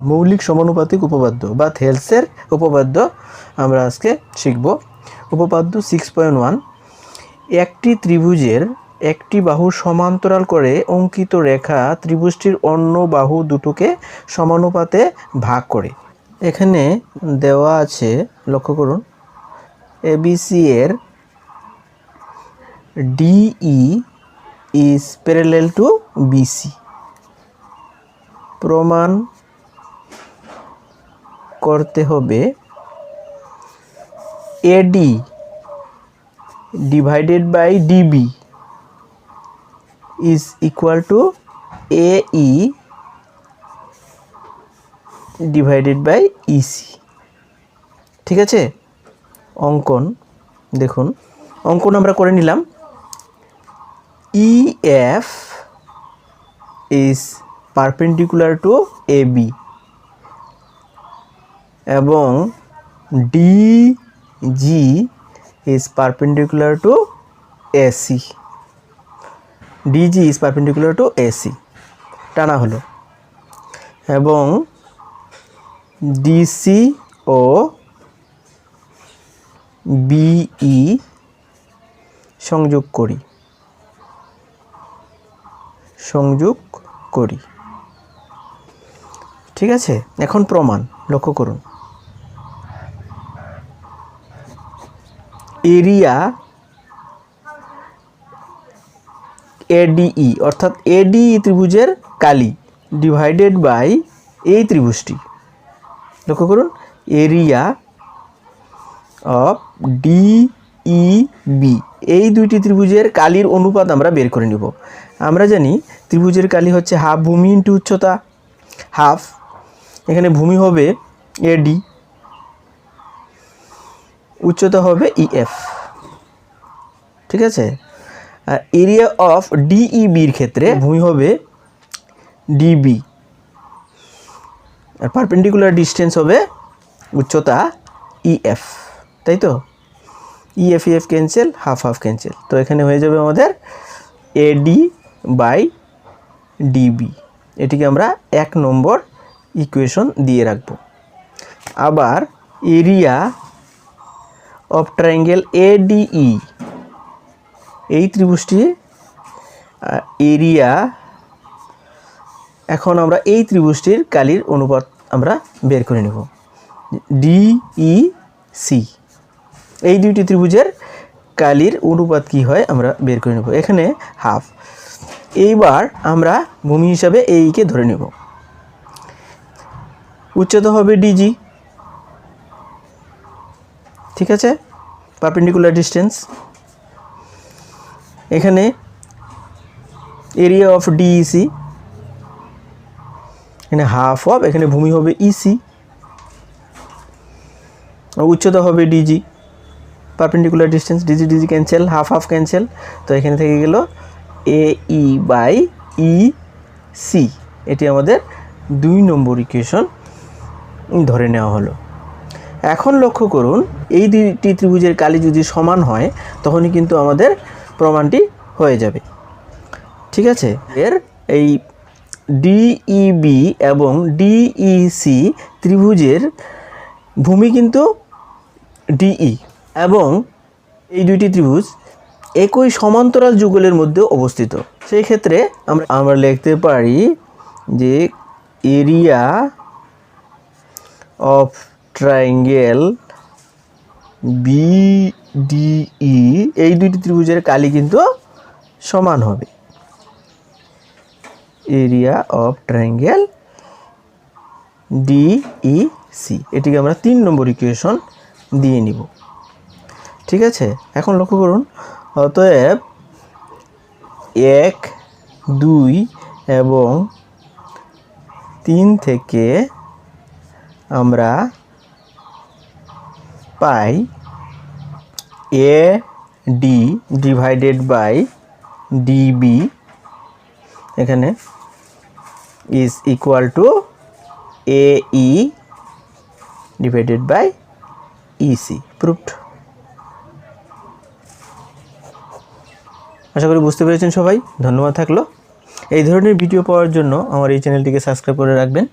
মৌলিক সমানুপাতিক উপপাদ্য বা থেলসের উপপাদ্য আমরা আজকে শিখব। উপপাদ্য সিক্স পয়েন্ট ওয়ান একটি ত্রিভুজের একটি বাহু সমান্তরাল করে অঙ্কিত রেখা ত্রিভুজটির অন্য বাহু দুটোকে সমানুপাতে ভাগ করে। এখানে দেওয়া আছে, লক্ষ্য করুন এবিসি এর DE is parallel to BC প্রমাণ করতে হবে। AD divided by DB is equal to AE divided by EC ঠিক আছে? অঙ্কন, দেখুন, অঙ্কন আমরা করে নিলাম। E F is perpendicular to A B এবং D G is perpendicular to AC DG is perpendicular to AC টানা হলো। এবং ডিসি ও বিই সংযোগ করি। সংযোগ করি। ঠিক আছে? এখন প্রমাণ, লক্ষ্য করুন। এরিয়া এডিই, অর্থাৎ এডিই ত্রিভুজের কালি ডিভাইডেড বাই এই ত্রিভুজটি। লক্ষ্য করুন, এরিয়া অফ ডিইবি এই দুইটি ত্রিভুজের কালির অনুপাত আমরা বের করে নিব। আমরা জানি ত্রিভুজের কালি হচ্ছে হাফ ভূমি ইন্টু উচ্চতা, হাফ, এখানে ভূমি হবে এডি উচ্চতা হবে ইএফ ঠিক আছে? আর এরিয়া অফ ডিইবির ক্ষেত্রে ভূমি হবে ডিবি আর পারপেন্ডিকুলার ডিস্টেন্স হবে উচ্চতা ইএফ তাই তো? EF EF cancel half half cancel তো এখানে হয়ে যাবে আমাদের এডি বাই ডিবি এটিকে আমরা এক নম্বর ইকুয়েশন দিয়ে রাখব। আবার এরিয়া অফ ট্রায়াঙ্গেল এডিই এই ত্রিভুজটি এরিয়া এখন আমরা এই ত্রিভুজটির কালির অনুপাত আমরা বের করে নেব। ডিই সি এই দুইটি ত্রিভুজের কালির অনুপাত কি হয় আমরা বের করে নেব। এখানে হাফ এইবার আমরা ভূমি হিসাবে এইকে ধরে নেব। উচ্চতা হবে ডিজি ঠিক আছে? পারপেন্ডিকুলার ডিস্টেন্স এখানে এরিয়া অফ ডিইসি এখানে হাফ অফ এখানে ভূমি হবে ইসি উচ্চতা হবে DG perpendicular distance DG DG cancel half half cancel তো এখানে থেকে গেল এ ই বাই ই সি এটি আমাদের দুই নম্বর ইকুয়েশন ধরে নেওয়া হলো। এখন লক্ষ্য করুন, এই দুইটি ত্রিভুজের কালি যদি সমান হয়, তখনই কিন্তু আমাদের প্রমাণটি হয়ে যাবে। ঠিক আছে? এর এই ডিইবি এবং ডিইসি ত্রিভুজের ভূমি কিন্তু ডিই এবং এই দুইটি ত্রিভুজ একই সমান্তরাল যুগলের মধ্যে অবস্থিত। সেই ক্ষেত্রে আমরা আমরা লিখতে পারি যে এরিয়া অফ ট্রায়াঙ্গেল বিডিই এই দুইটি ত্রিভুজের কালি কিন্তু সমান হবে। এরিয়া অফ ট্রায়াঙ্গেল ডিইসি এটিকে আমরা তিন নম্বর ইকুয়েশন দিয়ে নিব। ঠিক আছে? এখন লক্ষ্য করুন, অতএব এক, দুই এবং তিন থেকে আমরা পাই A D divided by DB এখানে is equal to A E divided by EC proofed আশা করি বুঝতে পেরেছেন সবাই, ধন্যবাদ থাকল। এই ধরনের ভিডিও পাওয়ার জন্য আমার এই চ্যানেলটিকে সাবস্ক্রাইব করে রাখবেন।